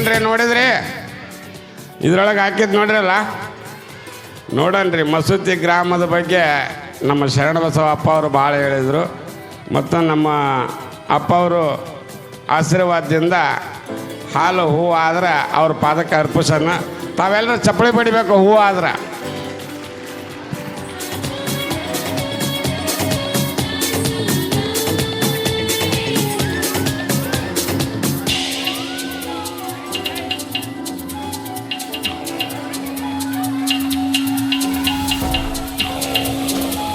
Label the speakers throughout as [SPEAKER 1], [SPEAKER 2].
[SPEAKER 1] ಹಾಕ್ಯನ್ರಿ ನೋಡಿದ್ರಿ? ಇದ್ರೊಳಗೆ ಹಾಕಿದ್ ನೋಡ್ರಲ್ಲ? ನೋಡನ್ರಿ, ಮಸೂತಿ ಗ್ರಾಮದ ಬಗ್ಗೆ ನಮ್ಮ ಶರಣಬಸವ ಅಪ್ಪ ಅವರು ಭಾಳ ಹೇಳಿದರು. ಮತ್ತು ನಮ್ಮ ಅಪ್ಪ ಅವರು ಆಶೀರ್ವಾದದಿಂದ ಹಾಲು ಹೂವು ಆದ್ರೆ ಅವ್ರ ಪಾದಕ್ಕೆ ಅರ್ಪಿಸೋಣ ತಾವೆಲ್ಲರೂ ಚಪ್ಪಳಿ ಬಡಿಬೇಕು ಹೂವು ಆದ್ರೆ.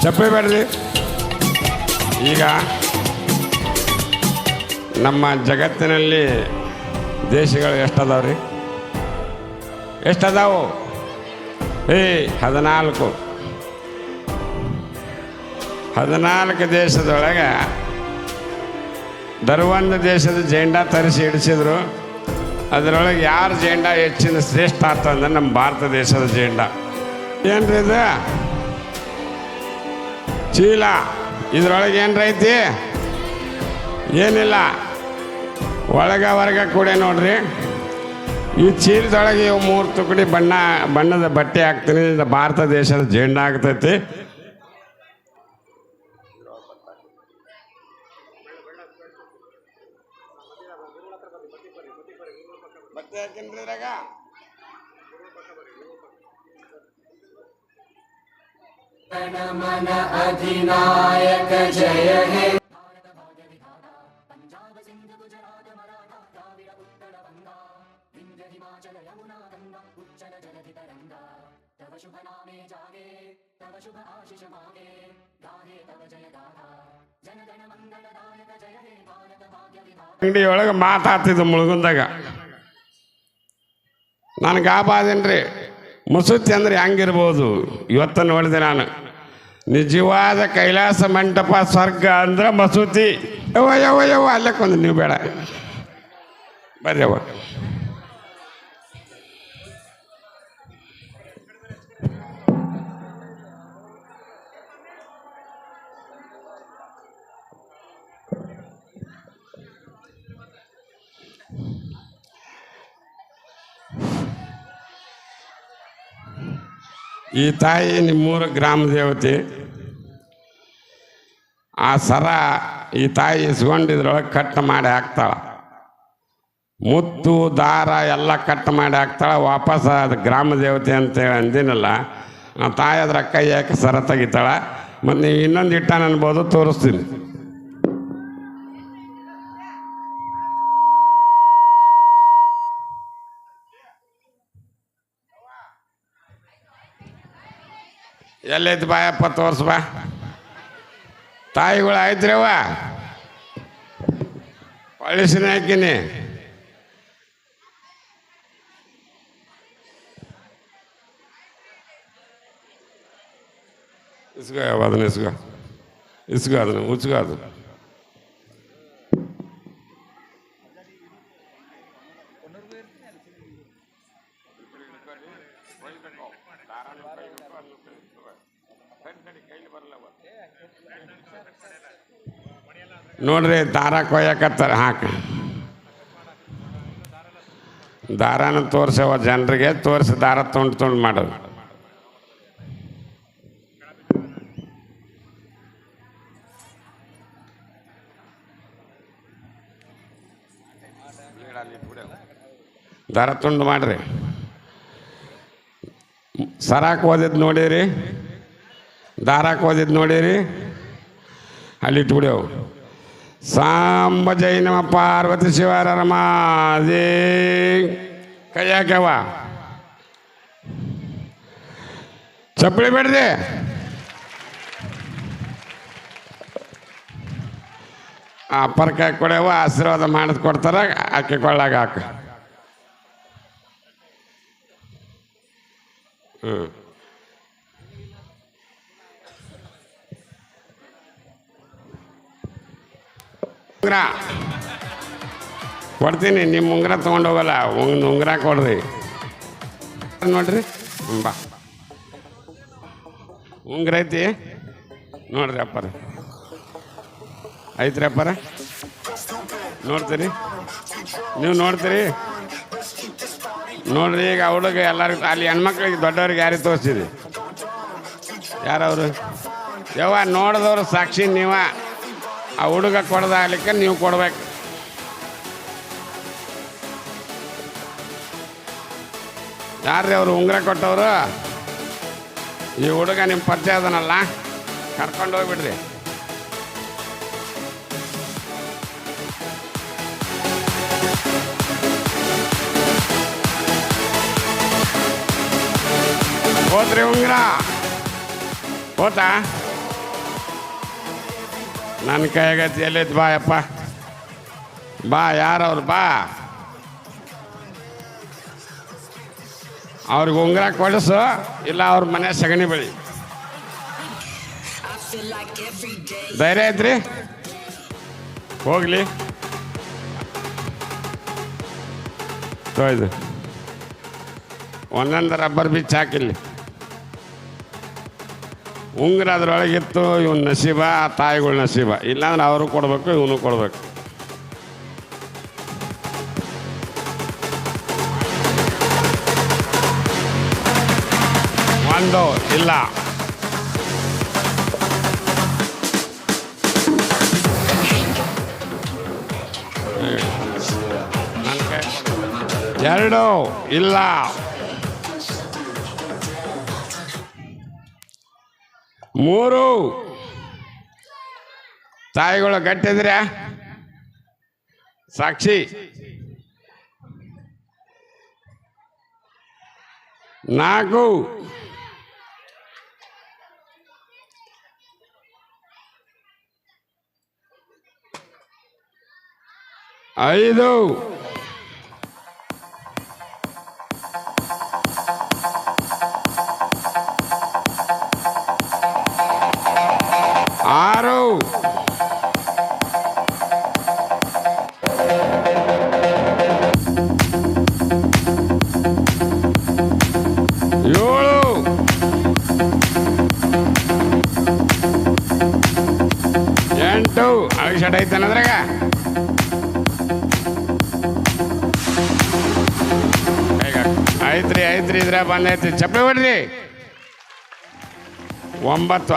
[SPEAKER 1] ಚಪ್ಪಲಿ ಬೇಡ್ರಿ ಈಗ ನಮ್ಮ ಜಗತ್ತಿನಲ್ಲಿ ದೇಶಗಳು ಎಷ್ಟದಾವ್ರಿ? ಎಷ್ಟದಾವು? ಏ, ಹದಿನಾಲ್ಕು. ಹದಿನಾಲ್ಕು ದೇಶದೊಳಗೆ ದರ್ವೊಂದು ದೇಶದ ಜೆಂಡಾ ತರಿಸಿ ಇಡಿಸಿದ್ರು. ಅದರೊಳಗೆ ಯಾರ ಜೆಂಡಾ ಹೆಚ್ಚಿನ ಶ್ರೇಷ್ಠ ಆಗ್ತದೆ ನಮ್ಮ ಭಾರತ ದೇಶದ ಜೆಂಡಾ. ಏನ್ರಿ ಇದು? ಚೀಲ. ಇದ್ರೊಳಗೆ ಏನರೈತಿ ಏನಿಲ್ಲ. ಒಳಗ ಹೊರಗ ಕೂಡ ನೋಡ್ರಿ. ಈ ಚೀಲದೊಳಗೆ ಇವು ಮೂರು ತುಕಡಿ ಬಣ್ಣ, ಬಣ್ಣದ ಬಟ್ಟೆ ಹಾಕ್ತೀನಿ. ಭಾರತ ದೇಶದ ಜೆಂಡ ಆಗ್ತೈತಿ.
[SPEAKER 2] मन अधिनायक जय हे
[SPEAKER 1] ಅಂಗಡಿ ಒಳಗೆ ಮಾತಾಡ್ತಿದ್ದ ಮುಳುಗುಂದಾಗ ನನಗೆ ಆಬಾದೇನ್ರಿ ಮುಸುತಿ ಅಂದ್ರೆ ಹೆಂಗಿರ್ಬೋದು? ಇವತ್ತು ನೋಡಿದೆ ನಾನು. ನಿಜವಾದ ಕೈಲಾಸ ಮಂಟಪ, ಸ್ವರ್ಗ ಅಂದ್ರೆ ಮಸೂತಿ. ಯವ ಯವ ಯವ ಅಲ್ಲೇ ಕೊಂದು ನೀವು ಬೇಡ. ಬರ್ರಿ ಈ ತಾಯಿ ನಿಮ್ಮೂರ ಗ್ರಾಮ ದೇವತೆ. ಆ ಸರ ಈ ತಾಯಿ ಇಸ್ಕೊಂಡಿದ್ರೊಳಗೆ ಕಟ್ ಮಾಡಿ ಹಾಕ್ತಾಳೆ. ಮುತ್ತು, ದಾರ ಎಲ್ಲ ಕಟ್ ಮಾಡಿ ಹಾಕ್ತಾಳೆ. ವಾಪಸ್ ಅದು ಗ್ರಾಮ ದೇವತೆ ಅಂತೇಳಿ ಅಂದಿನಲ್ಲ, ಆ ತಾಯಿ ಅದ್ರ ಕೈ ಹಾಕಿ ಸರ ತೆಗಿತಾಳೆ? ಮತ್ತು ನೀವು ಇನ್ನೊಂದು ಇಟ್ಟ ಅನ್ಬೋದು ತೋರಿಸ್ತೀನಿ. ಎಲ್ಲೈತಿ ಬಾಯಪ್ಪ ತೋರ್ಸ್ ಬಾ ತಾಯಿಗಳು ಆಯ್ತ್ರವ ಪಳಿಸಿನ ಹಾಕಿನಿ ಇಸ್ಕೋ ಯಾವ ಅದನ್ನ ಇಸ್ಕೋ ಇಸ್ಕೋ ಅದನ್ನು ಉಚ್ಕೋ ಅದು ನೋಡ್ರಿ, ದಾರ ಕೊಯ್ಯಕತ್ತಾರ, ಹಾಕ. ದಾರಾನ ತೋರಿಸವ, ಜನರಿಗೆ ತೋರಿಸಿ ದಾರ ತುಂಡು ತುಂಡು ಮಾಡೋದು. ದಾರ ತುಂಡು ಮಾಡ್ರಿ. ಸರಾಕ್ ಓದಿದ್ ನೋಡಿರಿ ನೋಡಿರಿ, ಅಲ್ಲಿ ಇಟ್ಬಿಡೇವು. ಸಾಂಬ ಜೈನಮ ಪಾರ್ವತಿ ಶಿವರ ರಮಾದೇ ಕೈ ಹಾಕ್ಯವ. ಚಪ್ಪಳಿ ಬೇಡ್ರಿ. ಆ ಪರ್ಕ ಕೊಡ್ಯವ, ಆಶೀರ್ವಾದ ಮಾಡಿದ್ ಕೊಡ್ತಾರ, ಆಕೆ ಕೊಳ್ಳಾಗ ಹ್ಞೂ ಉಂಗ್ರ. ಕೊಡ್ತೀನಿ, ನಿಮ್ಮ ಉಂಗ್ರ ತೊಗೊಂಡು ಹೋಗಲ್ಲ, ಒಂದು ಉಂಗ್ರ ಕೊಡ್ರಿ. ನೋಡ್ರಿ ಬಾ. ಉಂಗ್ರ ಐತಿ. ನೋಡ್ರಿ ಅಪ್ಪರ. ಐತ್ರಿ ಅಪ್ಪರ. ನೋಡ್ತೀರಿ. ನೀವು ನೋಡ್ತೀರಿ. ನೋಡ್ರಿ, ಈಗ ಹುಡುಗ ಎಲ್ಲರಿಗೂ ಅಲ್ಲಿ ಹೆಣ್ಮಕ್ಳಿಗೆ ದೊಡ್ಡವ್ರಿಗೆ ಯಾರಿಗೆ ತೋರಿಸಿದ್ರಿ ಯಾರವರು? ಯವ್ವ, ನೋಡಿದವ್ರು ಸಾಕ್ಷಿ ನೀವ. ಆ ಹುಡುಗ ಕೊಡ್ದಾಗ್ಲಿಕ್ಕೆ ನೀವು ಕೊಡ್ಬೇಕು. ಯಾರ್ರಿ ಅವರು ಉಂಗುರ ಕೊಟ್ಟವರು? ಈ ಹುಡುಗ ನಿಮ್ಮ ಪರಿಚಯ ಅದನಲ್ಲ? ಕರ್ಕೊಂಡು ಹೋಗ್ಬಿಡ್ರಿ ಹೋದ್ರಿ ಉಂಗುರ ಹೋತಾ ನನ್ನ ಕೈಗತಿ ಎಲ್ಲಿದ್ದು ಬಾ ಯಪ್ಪ. ಬಾ, ಯಾರವ್ರು ಬಾ. ಅವ್ರಿಗೆ ಉಂಗುರ ಕೊಡಿಸು, ಇಲ್ಲ ಅವ್ರ ಮನೆ ಸಗಣಿ ಬಳಿ. ಧೈರ್ಯ ಐತ್ರಿ? ಹೋಗ್ಲಿ. ಒಂದೊಂದು ರಬ್ಬರ್ ಬಿಚ್ಚ ಹಾಕಿಲ್ಲಿ. ಉಂಗುರ ಅದರೊಳಗಿತ್ತು, ಇವನ್ ನಸೀಬ ಆ ತಾಯಿಗಳ ನಸೀಬ ಇಲ್ಲಾಂದ್ರೆ ಅವರು ಕೊಡಬೇಕು, ಇವನು ಕೊಡಬೇಕು. ಒಂದು, ಇಲ್ಲ. ಎರಡು, ಇಲ್ಲ. ಮೂರು. ತಾಯಿಗಳು ಕಟ್ಟಿದ್ರೆ ಸಾಕ್ಷಿ. ನಾಲ್ಕು. ಐದು. ಆರು ಏಳು ಎಂಟು ಅಳಿಸಟ್ ಐತನದ್ರಾಗ ಐತ್ರಿ ಐತ್ರಿ ಇದ್ರ ಬಂದೈತಿ ಚಪ್ಪಲಿ ಹೊಡ್ರಿ ಒಂಬತ್ತು